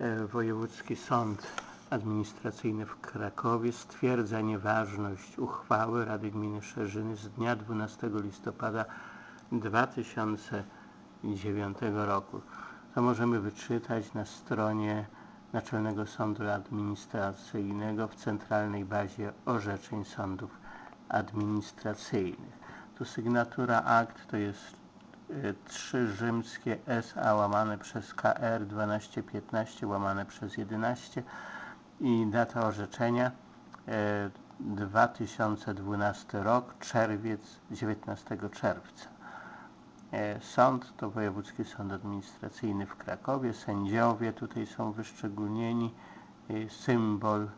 E, Wojewódzki Sąd Administracyjny w Krakowie stwierdza nieważność uchwały Rady Gminy Szerzyny z dnia 12 listopada 2009 roku. To możemy wyczytać na stronie Naczelnego Sądu Administracyjnego w centralnej bazie orzeczeń sądów administracyjnych. Tu sygnatura akt to jest 3 rzymskie SA łamane przez KR 1215 łamane przez 11 i data orzeczenia e, 2012 rok, czerwiec, 19 czerwca. E, Sąd to Wojewódzki Sąd Administracyjny w Krakowie. Sędziowie tutaj są wyszczególnieni. Symbol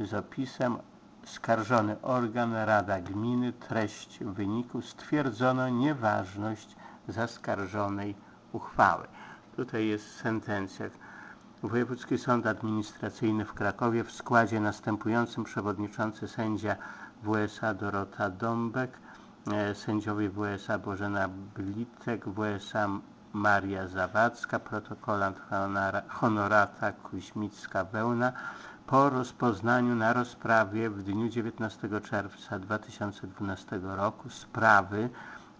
z opisem. Skarżony organ, Rada Gminy. Treść wyniku. Stwierdzono nieważność zaskarżonej uchwały. Tutaj jest sentencja. Wojewódzki Sąd Administracyjny w Krakowie w składzie następującym przewodniczący sędzia WSA Dorota Dąbek, e, sędziowie WSA Bożena Blitek, WSA Maria Zawadzka, protokolant honora- honorata Kuźmicka-Wełna po rozpoznaniu na rozprawie w dniu 19 czerwca 2012 roku sprawy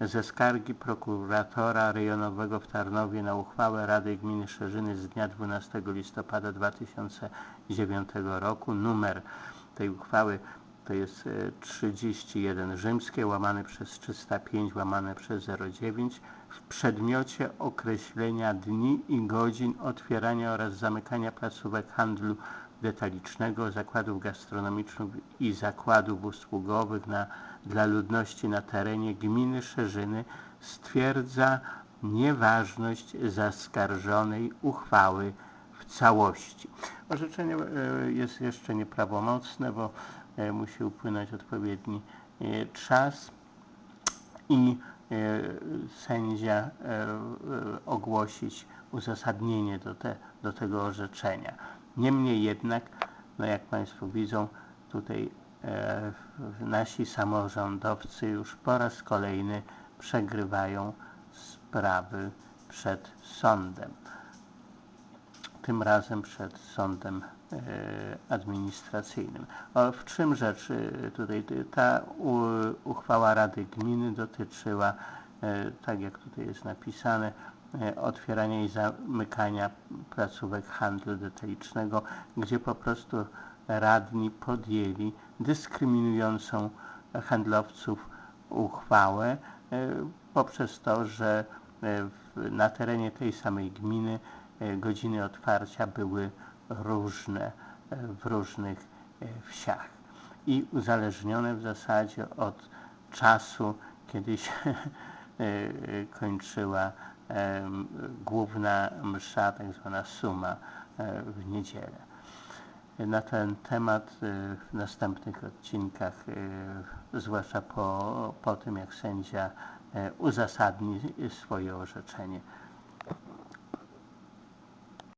ze skargi prokuratora rejonowego w Tarnowie na uchwałę Rady Gminy Szerzyny z dnia 12 listopada 2009 roku. Numer tej uchwały to jest e, 31 rzymskie łamane przez 305 łamane przez 09 w przedmiocie określenia dni i godzin otwierania oraz zamykania placówek handlu detalicznego, zakładów gastronomicznych i zakładów usługowych na, dla ludności na terenie gminy Szerzyny stwierdza nieważność zaskarżonej uchwały w całości. Orzeczenie e, jest jeszcze nieprawomocne, bo e, musi upłynąć odpowiedni e, czas i sędzia ogłosić uzasadnienie do, te, do tego orzeczenia. Niemniej jednak, no jak Państwo widzą, tutaj e, nasi samorządowcy już po raz kolejny przegrywają sprawy przed sądem. Tym razem przed sądem e, administracyjnym. O, w czym rzecz e, tutaj? Ta uchwała Rady Gminy dotyczyła, tak jak tutaj jest napisane, otwierania i zamykania placówek handlu detalicznego, gdzie po prostu radni podjęli dyskryminującą handlowców uchwałę e, poprzez to, że e, na terenie tej samej gminy e, godziny otwarcia były różne e, w różnych e, wsiach. I uzależnione w zasadzie od czasu, kiedy się e, e, kończyła em, główna msza, tak zwana suma e, w niedzielę. Na ten temat e, w następnych odcinkach, e, zwłaszcza po, po tym jak sędzia e, uzasadni swoje orzeczenie,